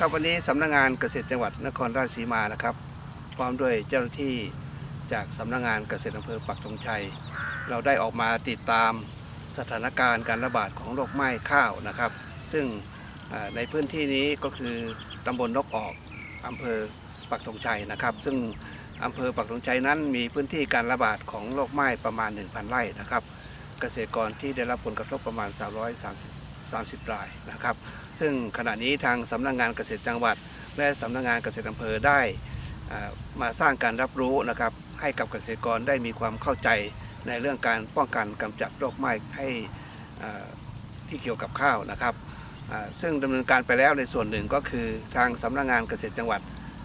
ครับวันนี้สำนักงานเกษตรจังหวัดนครราชสีมานะครับ พร้อมด้วยเจ้าหน้าที่จากสำนักงานเกษตรอำเภอปักธงชัย เราได้ออกมาติดตามสถานการณ์การระบาดของโรคไหม้ข้าวนะครับ ซึ่งในพื้นที่นี้ก็คือตำบลนกออกอำเภอปักธงชัยนะครับ ซึ่งอำเภอปักธงชัยนั้นมีพื้นที่การระบาดของโรคไหม้ประมาณ 1,000 ไร่นะครับ เกษตรกรที่ได้รับผลกระทบประมาณ 330 30 รายนะครับ ซึ่งขณะนี้ทางสำนักงานเกษตรจังหวัด และสำนักงานเกษตรอำเภอได้มาสร้างการรับรู้นะครับให้กับเกษตรกรได้มีความเข้าใจในเรื่องการป้องกันกำจัดโรคไหม้ให้ที่เกี่ยวกับข้าวนะครับซึ่งดำเนินการไปแล้วในส่วนหนึ่งก็คือทางสำนักงานเกษตรจังหวัด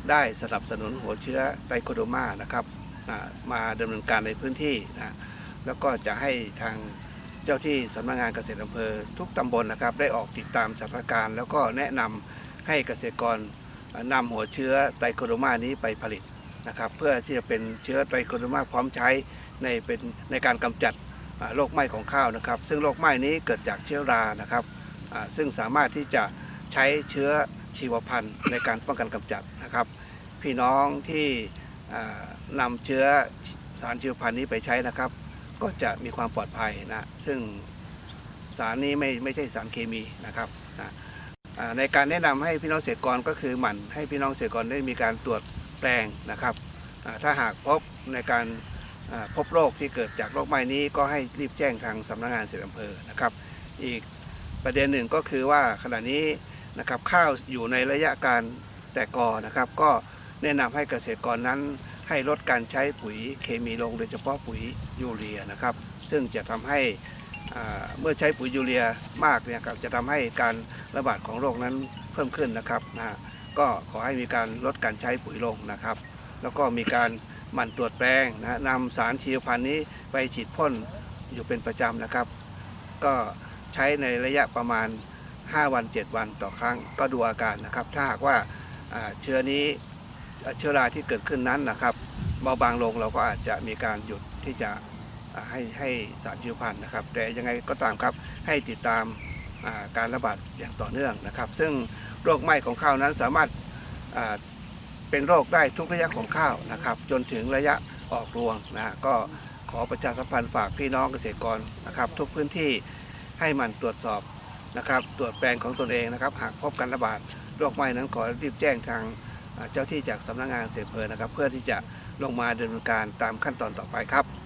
ได้สนับสนุนหัวเชื้อไตรโคโดมานะครับมาดำเนินการในพื้นที่นะแล้วก็จะให้ทาง เจ้าที่สำนักงานเกษตรอำเภอทุกตำบลนะครับ ได้ออกติดตามสถานการณ์ แล้วก็แนะนำให้เกษตรกรอ่านำหัวเชื้อไตรโคโดมานี้ไปผลิตนะครับเพื่อที่จะเป็นเชื้อไตรโคโดมาพร้อมใช้ในเป็นในการกำจัดโรคไหม้ของข้าวนะครับ ซึ่งโรคไหม้นี้เกิดจากเชื้อรานะครับซึ่งสามารถที่จะใช้เชื้อชีวพันธุ์ในการป้องกันกำจัดนะครับ พี่น้องที่อ่านำเชื้อสารชีวพันธุ์นี้ไปใช้นะครับ ก็จะมีความปลอดภัยนะซึ่งสารนี้ไม่ไม่ใช่สารเคมีนะครับนะในการแนะนำให้พี่น้องเกษตรกรก็คือหมั่นให้พี่น้องเกษตรกรได้มีการตรวจแปลงนะครับ ถ้าหากพบในการพบโรคที่เกิดจากโรคไหม้นี้ก็ให้รีบแจ้งทางสำนักงานเกษตรอำเภอนะครับ อีกประเด็นหนึ่งก็คือว่าขณะนี้นะครับข้าวอยู่ในระยะการแตกกอนะครับ ก็แนะนำให้เกษตรกรนั้น ให้ลดการใช้ปุ๋ยเคมีลงโดยเฉพาะปุ๋ยยูเรียนะครับ ซึ่งจะทำให้เมื่อใช้ปุ๋ยยูเรียมากเนี่ยครับจะทำให้การระบาดของโรคนั้นเพิ่มขึ้นนะครับนะก็ขอให้มีการลดการใช้ปุ๋ยลงนะครับ แล้วก็มีการหมั่นตรวจแปลงนะนำสารชีวพันธุ์นี้ไปฉีดพ่นอยู่เป็นประจำนะครับ ก็ใช้ในระยะประมาณ 5 วัน 7 วันต่อครั้งก็ดูอาการนะครับ ถ้าหากว่าอ่าเชื้อนี้ เชื้อราที่เกิดขึ้นนั้นนะครับเบาบางลงเราก็อาจจะมีการหยุดที่จะให้ให้สารชีวพันธุ์นะครับ แต่ยังไงก็ตามครับให้ติดตามาการระบาดอย่างต่อเนื่องนะครับ ซึ่งโรคไหม้ของข้าวนั้นสามารถาเป็นโรคได้ทุกระยะของข้าวนะครับ จนถึงระยะออกรวงนะก็ขอประชาสัมพันธ์ฝากพี่น้องเกษตรกรนะครับ ทุกพื้นที่ให้มันตรวจสอบนะครับ ตรวจแปลงของตนเองนะครับ หากพบการระบาดโรคไหม้นั้นขอรีบแจ้งทาง เจ้าที่จากสำนักงานเกษตรอำเภอนะครับ เพื่อที่จะลงมาดำเนินการตามขั้นตอนต่อไปครับ